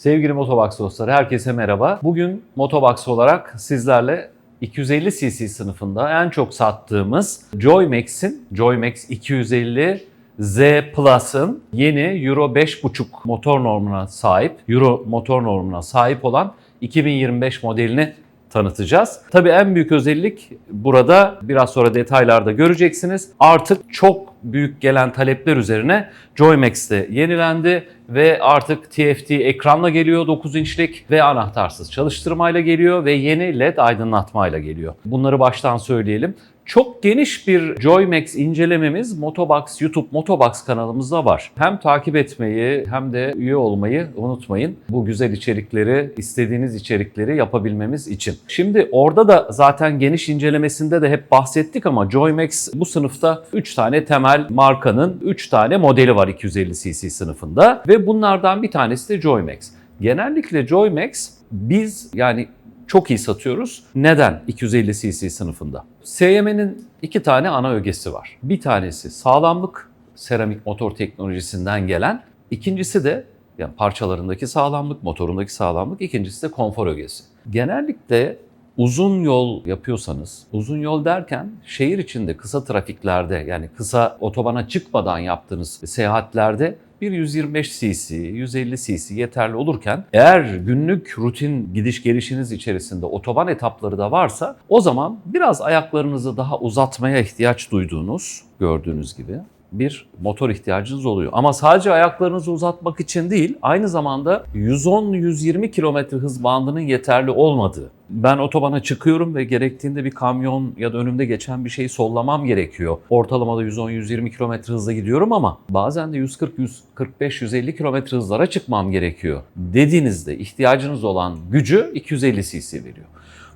Sevgili Motobox dostları herkese merhaba. Bugün Motobox olarak sizlerle 250 cc sınıfında en çok sattığımız Joymax'in Joymax 250 Z Plus'ın yeni Euro 5.5 motor normuna sahip, Euro motor normuna sahip olan 2025 modelini tanıtacağız. Tabii en büyük özellik burada biraz sonra detaylarda göreceksiniz. Artık çok büyük gelen talepler üzerine Joymax'te yenilendi ve artık TFT ekranla geliyor 9 inçlik ve anahtarsız çalıştırmayla geliyor ve yeni LED aydınlatmayla geliyor. Bunları baştan söyleyelim. Çok geniş bir Joymax incelememiz Motobox YouTube Motobox kanalımızda var. Hem takip etmeyi hem de üye olmayı unutmayın. Bu güzel içerikleri, istediğiniz içerikleri yapabilmemiz için. Şimdi orada da zaten geniş incelemesinde de hep bahsettik ama Joymax bu sınıfta 3 tane temel markanın 3 tane modeli var 250 cc sınıfında ve bunlardan bir tanesi de Joymax. Genellikle Joymax biz yani çok iyi satıyoruz. Neden 250 cc sınıfında? SYM'nin iki tane ana ögesi var. Bir tanesi sağlamlık, seramik motor teknolojisinden gelen. İkincisi de yani parçalarındaki sağlamlık, motorundaki sağlamlık. İkincisi de konfor ögesi. Genellikle uzun yol yapıyorsanız, uzun yol derken şehir içinde kısa trafiklerde yani kısa otobana çıkmadan yaptığınız seyahatlerde bir 125 cc, 150 cc yeterli olurken eğer günlük rutin gidiş gelişiniz içerisinde otoban etapları da varsa o zaman biraz ayaklarınızı daha uzatmaya ihtiyaç duyduğunuz gördüğünüz gibi bir motor ihtiyacınız oluyor. Ama sadece ayaklarınızı uzatmak için değil, aynı zamanda 110-120 km hız bandının yeterli olmadığı. Ben otobana çıkıyorum ve gerektiğinde bir kamyon ya da önümde geçen bir şeyi sollamam gerekiyor. Ortalamada 110-120 km hızla gidiyorum ama bazen de 140-145-150 km hızlara çıkmam gerekiyor. Dediğinizde ihtiyacınız olan gücü 250 cc veriyor.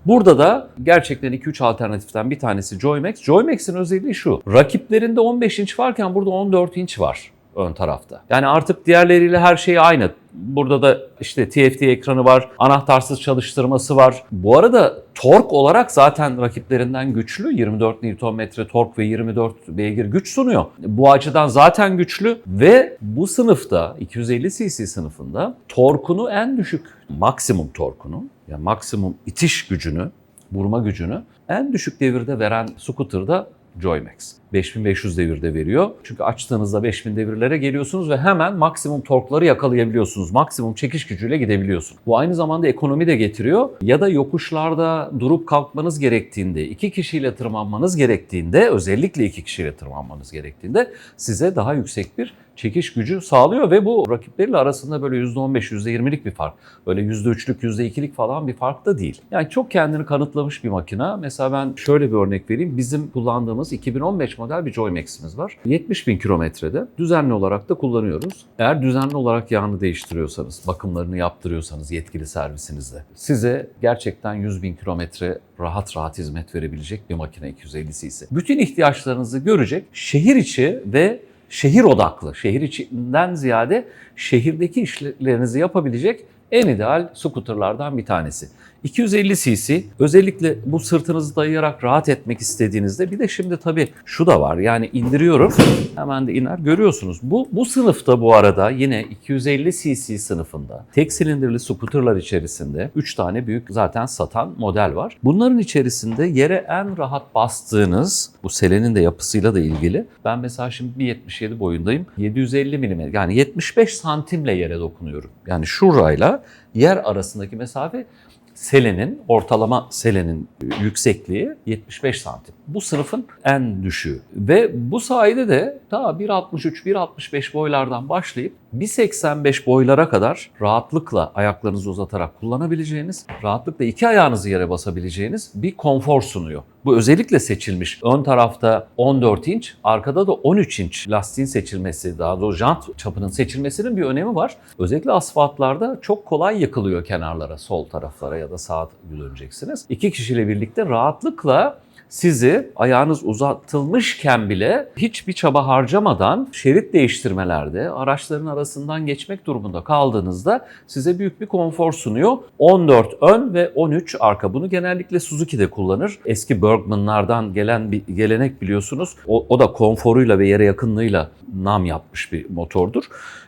Burada da gerçekten 2-3 alternatiften bir tanesi Joymax. Joymax'in özelliği şu. Rakiplerinde 15 inç varken burada 14 inç var ön tarafta. Yani artık diğerleriyle her şey aynı. Burada da işte TFT ekranı var, anahtarsız çalıştırması var. Bu arada tork olarak zaten rakiplerinden güçlü. 24 Nm tork ve 24 beygir güç sunuyor. Bu açıdan zaten güçlü ve bu sınıfta 250 cc sınıfında torkunu en düşük maksimum torkunu yani maksimum itiş gücünü, vurma gücünü en düşük devirde veren scooter'da Joymax. 5500 devirde veriyor. Çünkü açtığınızda 5000 devirlere geliyorsunuz ve hemen maksimum torkları yakalayabiliyorsunuz. Maksimum çekiş gücüyle gidebiliyorsunuz. Bu aynı zamanda ekonomi de getiriyor. Ya da yokuşlarda durup kalkmanız gerektiğinde, iki kişiyle tırmanmanız gerektiğinde, özellikle iki kişiyle tırmanmanız gerektiğinde size daha yüksek bir çekiş gücü sağlıyor ve bu rakipleriyle arasında böyle %15, %20'lik bir fark. Böyle %3'lük, %2'lik falan bir fark da değil. Yani çok kendini kanıtlamış bir makina. Mesela ben şöyle bir örnek vereyim. Bizim kullandığımız 2015 model bir Joymax'imiz var. 70 bin kilometrede düzenli olarak da kullanıyoruz. Eğer düzenli olarak yağını değiştiriyorsanız, bakımlarını yaptırıyorsanız yetkili servisinizde size gerçekten 100 bin kilometre rahat rahat hizmet verebilecek bir makine 250 cc. Bütün ihtiyaçlarınızı görecek şehir içi ve şehir odaklı, şehir içinden ziyade şehirdeki işlerinizi yapabilecek en ideal scooterlardan bir tanesi. 250 cc özellikle bu sırtınızı dayayarak rahat etmek istediğinizde bir de şimdi tabii şu da var yani indiriyorum hemen de iner görüyorsunuz. Bu, bu sınıfta bu arada yine 250 cc sınıfında tek silindirli scooterlar içerisinde 3 tane büyük zaten satan model var. Bunların içerisinde yere en rahat bastığınız bu selenin de yapısıyla da ilgili. Ben mesela şimdi 1.77 boyundayım. 750 mm yani 75 santimle yere dokunuyorum. Yani şurayla yer arasındaki mesafe selenin, ortalama selenin yüksekliği 75 santim. Bu sınıfın en düşüğü. Ve bu sayede de daha 1.63-1.65 boylardan başlayıp 1.85 boylara kadar rahatlıkla ayaklarınızı uzatarak kullanabileceğiniz, rahatlıkla iki ayağınızı yere basabileceğiniz bir konfor sunuyor. Bu özellikle seçilmiş. Ön tarafta 14 inç, arkada da 13 inç lastiğin seçilmesi, daha doğrusu jant çapının seçilmesinin bir önemi var. Özellikle asfaltlarda çok kolay yıkılıyor kenarlara, sol taraflara ya da sağa döneceksiniz. İki kişiyle birlikte rahatlıkla sizi ayağınız uzatılmışken bile hiçbir çaba harcamadan şerit değiştirmelerde araçların arasından geçmek durumunda kaldığınızda size büyük bir konfor sunuyor. 14 ön ve 13 arka. Bunu genellikle Suzuki'de kullanır. Eski Bergman'lardan gelen bir gelenek biliyorsunuz. O, o da konforuyla ve yere yakınlığıyla nam yapmış bir motordur.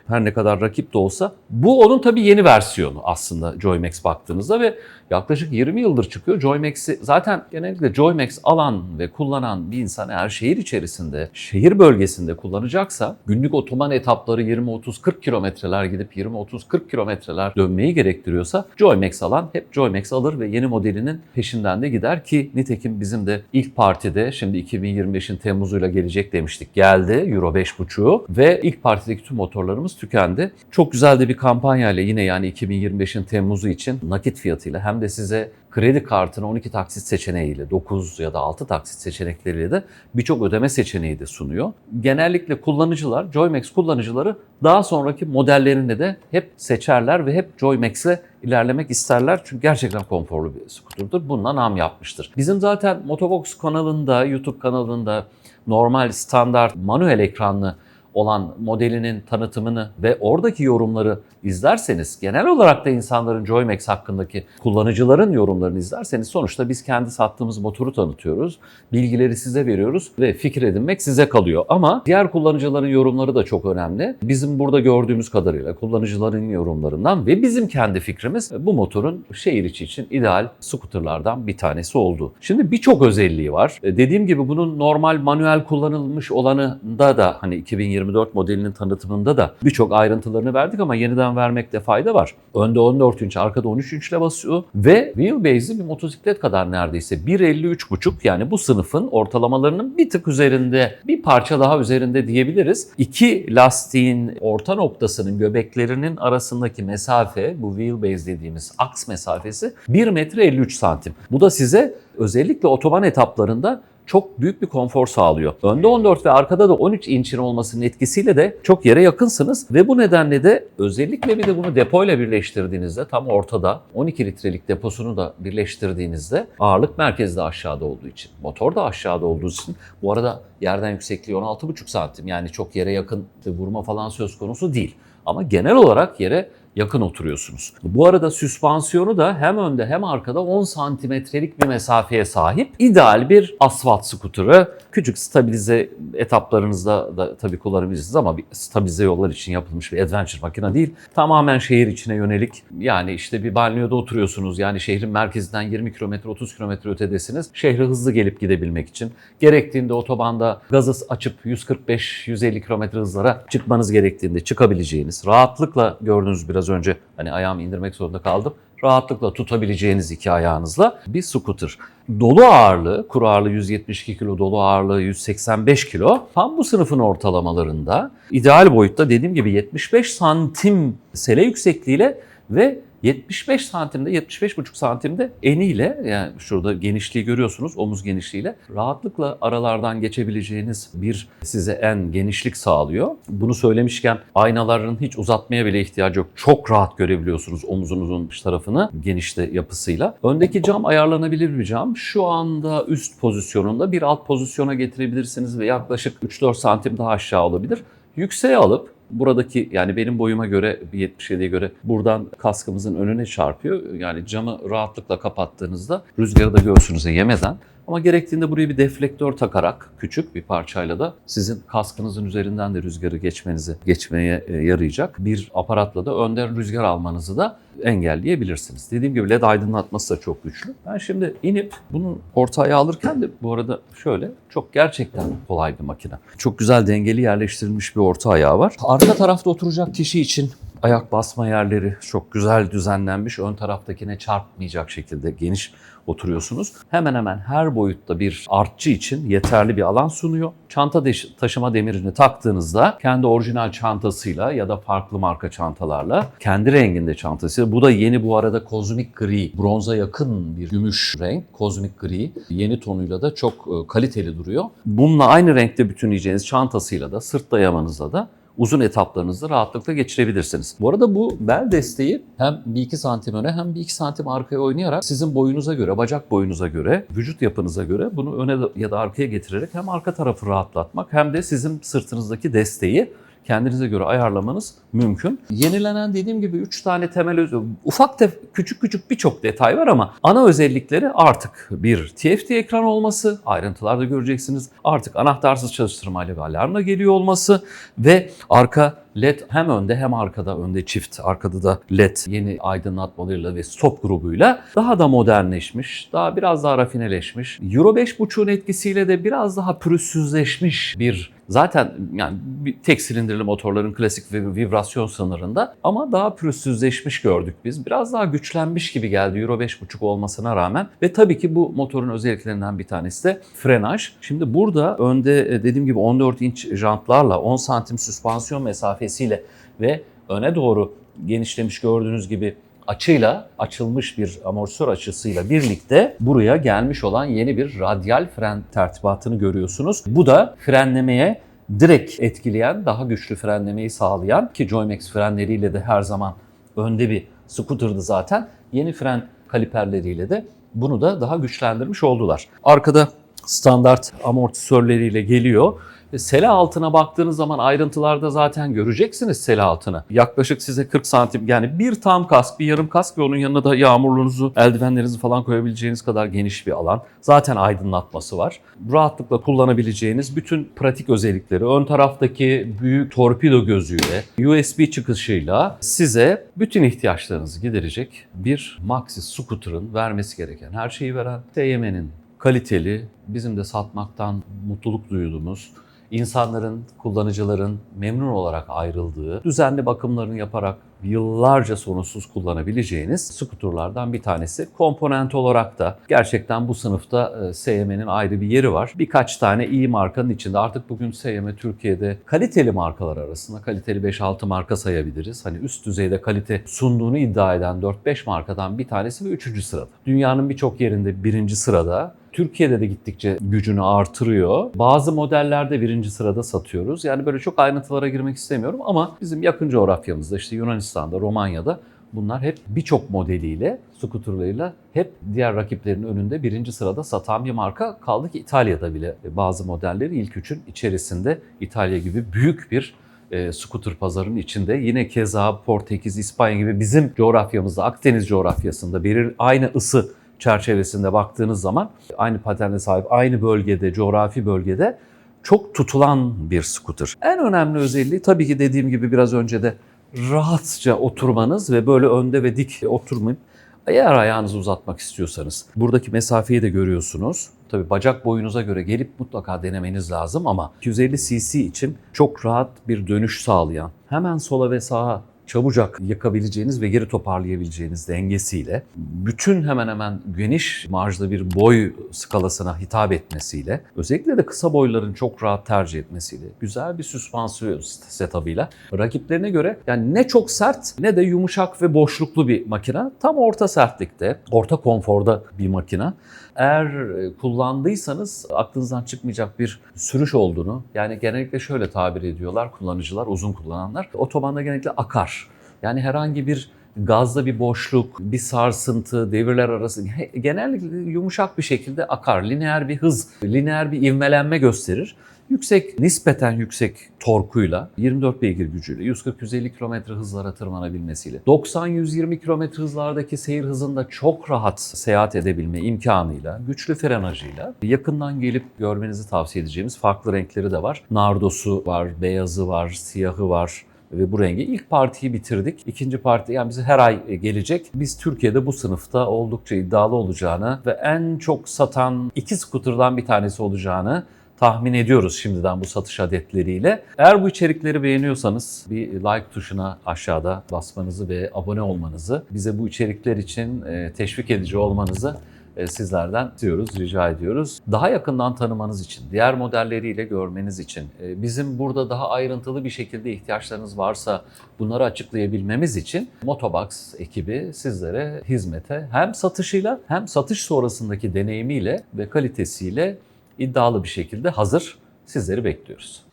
Her ne kadar rakip de olsa. Bu onun tabii yeni versiyonu aslında Joymax baktığınızda ve yaklaşık 20 yıldır çıkıyor. Joymax'i zaten genellikle Joymax alan ve kullanan bir insan eğer şehir içerisinde, şehir bölgesinde kullanacaksa günlük otoman etapları 20-30-40 kilometreler gidip 20-30-40 kilometreler dönmeyi gerektiriyorsa Joymax alan hep Joymax alır ve yeni modelinin peşinden de gider ki nitekim bizim de ilk partide şimdi 2025'in Temmuz'uyla gelecek demiştik. Geldi Euro 5.5'u ve ilk partideki tüm motorlarımız tükendi. Çok güzel de bir kampanyayla yine yani 2025'in Temmuz'u için nakit fiyatıyla hem de size kredi kartını 12 taksit seçeneğiyle 9 ya da 6 taksit seçenekleriyle de birçok ödeme seçeneği de sunuyor. Genellikle kullanıcılar, Joymax kullanıcıları daha sonraki modellerini de hep seçerler ve hep Joymax'le ilerlemek isterler. Çünkü gerçekten konforlu bir skuterdir. Bununla nam yapmıştır. Bizim zaten Motobox kanalında, YouTube kanalında normal standart manuel ekranlı olan modelinin tanıtımını ve oradaki yorumları izlerseniz, genel olarak da insanların Joymax hakkındaki kullanıcıların yorumlarını izlerseniz sonuçta biz kendi sattığımız motoru tanıtıyoruz. Bilgileri size veriyoruz ve fikir edinmek size kalıyor. Ama diğer kullanıcıların yorumları da çok önemli. Bizim burada gördüğümüz kadarıyla kullanıcıların yorumlarından ve bizim kendi fikrimiz bu motorun şehir içi için ideal scooterlardan bir tanesi oldu. Şimdi birçok özelliği var. E, Dediğim gibi bunun normal manuel kullanılmış olanında da hani 2024 modelinin tanıtımında da birçok ayrıntılarını verdik ama yeniden vermekte fayda var. Önde 14 inç, arkada 13 inçle basıyor ve wheelbase'i bir motosiklet kadar neredeyse 1.53.5 yani bu sınıfın ortalamalarının bir tık üzerinde, bir parça daha üzerinde diyebiliriz. İki lastiğin orta noktasının göbeklerinin arasındaki mesafe, bu wheelbase dediğimiz aks mesafesi 1 metre 53 santim. Bu da size özellikle otoban etaplarında çok büyük bir konfor sağlıyor. Önde 14 ve arkada da 13 inçin olmasının etkisiyle de çok yere yakınsınız ve bu nedenle de özellikle bir de bunu depoyla birleştirdiğinizde tam ortada 12 litrelik deposunu da birleştirdiğinizde ağırlık merkezde aşağıda olduğu için, motor da aşağıda olduğu için bu arada yerden yüksekliği 16,5 santim yani çok yere yakın vurma falan söz konusu değil. Ama genel olarak yere yakın oturuyorsunuz. Bu arada süspansiyonu da hem önde hem arkada 10 santimetrelik bir mesafeye sahip. İdeal bir asfalt skuturu. Küçük stabilize etaplarınızda da tabii kullanabilirsiniz ama bir stabilize yollar için yapılmış bir adventure makine değil. Tamamen şehir içine yönelik. Yani işte bir banyoda oturuyorsunuz. Yani şehrin merkezinden 20 kilometre 30 kilometre ötedesiniz. Şehre hızlı gelip gidebilmek için. Gerektiğinde otobanda gazı açıp 145-150 kilometre hızlara çıkmanız gerektiğinde çıkabileceğiniz, rahatlıkla gördüğünüz biraz önce hani ayağımı indirmek zorunda kaldım. Rahatlıkla tutabileceğiniz iki ayağınızla bir scooter. Dolu ağırlığı, kuru ağırlığı 172 kilo, dolu ağırlığı 185 kilo. Tam bu sınıfın ortalamalarında ideal boyutta dediğim gibi 75 santim sele yüksekliğiyle ve 75 santimde, 75,5 santimde eniyle yani şurada genişliği görüyorsunuz omuz genişliğiyle rahatlıkla aralardan geçebileceğiniz bir size en genişlik sağlıyor. Bunu söylemişken aynaların hiç uzatmaya bile ihtiyacı yok. Çok rahat görebiliyorsunuz omuzunuzun dış tarafını genişte yapısıyla. Öndeki cam ayarlanabilir bir cam. Şu anda üst pozisyonunda bir alt pozisyona getirebilirsiniz ve yaklaşık 3-4 santim daha aşağı olabilir. Yükseğe alıp buradaki yani benim boyuma göre bir 77'ye göre buradan kaskımızın önüne çarpıyor. Yani camı rahatlıkla kapattığınızda rüzgarı da göğsünüze yemeden ama gerektiğinde buraya bir deflektör takarak küçük bir parçayla da sizin kaskınızın üzerinden de rüzgarı geçmenizi geçmeye e, yarayacak bir aparatla da önden rüzgar almanızı da engelleyebilirsiniz. Dediğim gibi led aydınlatması da çok güçlü. Ben şimdi inip bunu ortaya alırken de bu arada şöyle çok gerçekten kolay bir makine. Çok güzel dengeli yerleştirilmiş bir orta ayağı var. Arka tarafta oturacak kişi için ayak basma yerleri çok güzel düzenlenmiş. Ön taraftakine çarpmayacak şekilde geniş oturuyorsunuz. Hemen hemen her boyutta bir artçı için yeterli bir alan sunuyor. Çanta taşıma demirini taktığınızda kendi orijinal çantasıyla ya da farklı marka çantalarla kendi renginde çantası. Bu da yeni bu arada kozmik gri, bronza yakın bir gümüş renk. Kozmik gri yeni tonuyla da çok e, kaliteli duruyor. Bununla aynı renkte bütünleyeceğiniz çantasıyla da sırt dayamanızda da uzun etaplarınızı rahatlıkla geçirebilirsiniz. Bu arada bu bel desteği hem 1-2 santim öne hem 1-2 santim arkaya oynayarak sizin boyunuza göre, bacak boyunuza göre, vücut yapınıza göre bunu öne ya da arkaya getirerek hem arka tarafı rahatlatmak hem de sizin sırtınızdaki desteği kendinize göre ayarlamanız mümkün. Yenilenen dediğim gibi 3 tane temel öz- ufak da küçük küçük birçok detay var ama ana özellikleri artık bir TFT ekran olması, ayrıntılarda göreceksiniz. Artık anahtarsız çalıştırmayla ve alarmla geliyor olması ve arka LED hem önde hem arkada önde çift arkada da LED yeni aydınlatmalarıyla ve stop grubuyla daha da modernleşmiş, daha biraz daha rafineleşmiş. Euro 5.5'un etkisiyle de biraz daha pürüzsüzleşmiş bir zaten yani tek silindirli motorların klasik vibrasyon sınırında ama daha pürüzsüzleşmiş gördük biz. Biraz daha güçlenmiş gibi geldi Euro 5.5 olmasına rağmen ve tabii ki bu motorun özelliklerinden bir tanesi de frenaj. Şimdi burada önde e, dediğim gibi 14 inç jantlarla 10 santim süspansiyon mesafesiyle ve öne doğru genişlemiş gördüğünüz gibi açıyla açılmış bir amortisör açısıyla birlikte buraya gelmiş olan yeni bir radyal fren tertibatını görüyorsunuz. Bu da frenlemeye direkt etkileyen, daha güçlü frenlemeyi sağlayan ki Joymax frenleriyle de her zaman önde bir scooter'dı zaten. Yeni fren kaliperleriyle de bunu da daha güçlendirmiş oldular. Arkada standart amortisörleriyle geliyor. Ve Sele altına baktığınız zaman ayrıntılarda zaten göreceksiniz sele altını. Yaklaşık size 40 santim yani bir tam kask, bir yarım kask ve onun yanına da yağmurluğunuzu, eldivenlerinizi falan koyabileceğiniz kadar geniş bir alan. Zaten aydınlatması var. Rahatlıkla kullanabileceğiniz bütün pratik özellikleri ön taraftaki büyük torpido gözüyle, USB çıkışıyla size bütün ihtiyaçlarınızı giderecek bir Maxi Scooter'ın vermesi gereken her şeyi veren TYM'nin kaliteli, bizim de satmaktan mutluluk duyduğumuz, insanların, kullanıcıların memnun olarak ayrıldığı, düzenli bakımlarını yaparak yıllarca sorunsuz kullanabileceğiniz skuturlardan bir tanesi. Komponent olarak da gerçekten bu sınıfta e, SYM'nin ayrı bir yeri var. Birkaç tane iyi markanın içinde artık bugün SYM Türkiye'de kaliteli markalar arasında kaliteli 5-6 marka sayabiliriz. Hani üst düzeyde kalite sunduğunu iddia eden 4-5 markadan bir tanesi ve 3. sırada. Dünyanın birçok yerinde birinci sırada. Türkiye'de de gittikçe gücünü artırıyor. Bazı modellerde birinci sırada satıyoruz. Yani böyle çok ayrıntılara girmek istemiyorum ama bizim yakın coğrafyamızda işte Yunanistan'da, Romanya'da bunlar hep birçok modeliyle, skuterlarıyla hep diğer rakiplerin önünde birinci sırada satan bir marka. Kaldı ki İtalya'da bile bazı modelleri ilk üçün içerisinde İtalya gibi büyük bir e, scooter pazarının içinde. Yine keza Portekiz, İspanya gibi bizim coğrafyamızda, Akdeniz coğrafyasında bir aynı ısı çerçevesinde baktığınız zaman aynı paterne sahip, aynı bölgede, coğrafi bölgede çok tutulan bir scooter. En önemli özelliği tabii ki dediğim gibi biraz önce de rahatça oturmanız ve böyle önde ve dik oturmayıp eğer ayağınızı uzatmak istiyorsanız buradaki mesafeyi de görüyorsunuz. Tabii bacak boyunuza göre gelip mutlaka denemeniz lazım ama 250 cc için çok rahat bir dönüş sağlayan, hemen sola ve sağa çabucak yakabileceğiniz ve geri toparlayabileceğiniz dengesiyle bütün hemen hemen geniş marjda bir boy skalasına hitap etmesiyle özellikle de kısa boyların çok rahat tercih etmesiyle güzel bir süspansiyon setup'ıyla rakiplerine göre yani ne çok sert ne de yumuşak ve boşluklu bir makine. Tam orta sertlikte, orta konforda bir makine. Eğer e, kullandıysanız aklınızdan çıkmayacak bir sürüş olduğunu yani genellikle şöyle tabir ediyorlar kullanıcılar, uzun kullananlar. Otobanda genellikle akar. Yani herhangi bir gazda bir boşluk, bir sarsıntı, devirler arası genellikle yumuşak bir şekilde akar. Lineer bir hız, lineer bir ivmelenme gösterir. Yüksek, nispeten yüksek torkuyla, 24 beygir gücüyle, 140-150 km hızlara tırmanabilmesiyle, 90-120 km hızlardaki seyir hızında çok rahat seyahat edebilme imkanıyla, güçlü frenajıyla yakından gelip görmenizi tavsiye edeceğimiz farklı renkleri de var. Nardosu var, beyazı var, siyahı var, ve bu rengi. İlk partiyi bitirdik. İkinci parti yani bize her ay gelecek. Biz Türkiye'de bu sınıfta oldukça iddialı olacağını ve en çok satan iki skuterdan bir tanesi olacağını tahmin ediyoruz şimdiden bu satış adetleriyle. Eğer bu içerikleri beğeniyorsanız bir like tuşuna aşağıda basmanızı ve abone olmanızı, bize bu içerikler için e, teşvik edici olmanızı e, sizlerden istiyoruz, rica ediyoruz. Daha yakından tanımanız için, diğer modelleriyle görmeniz için, e, bizim burada daha ayrıntılı bir şekilde ihtiyaçlarınız varsa bunları açıklayabilmemiz için Motobox ekibi sizlere hizmete hem satışıyla hem satış sonrasındaki deneyimiyle ve kalitesiyle iddialı bir şekilde hazır. Sizleri bekliyoruz.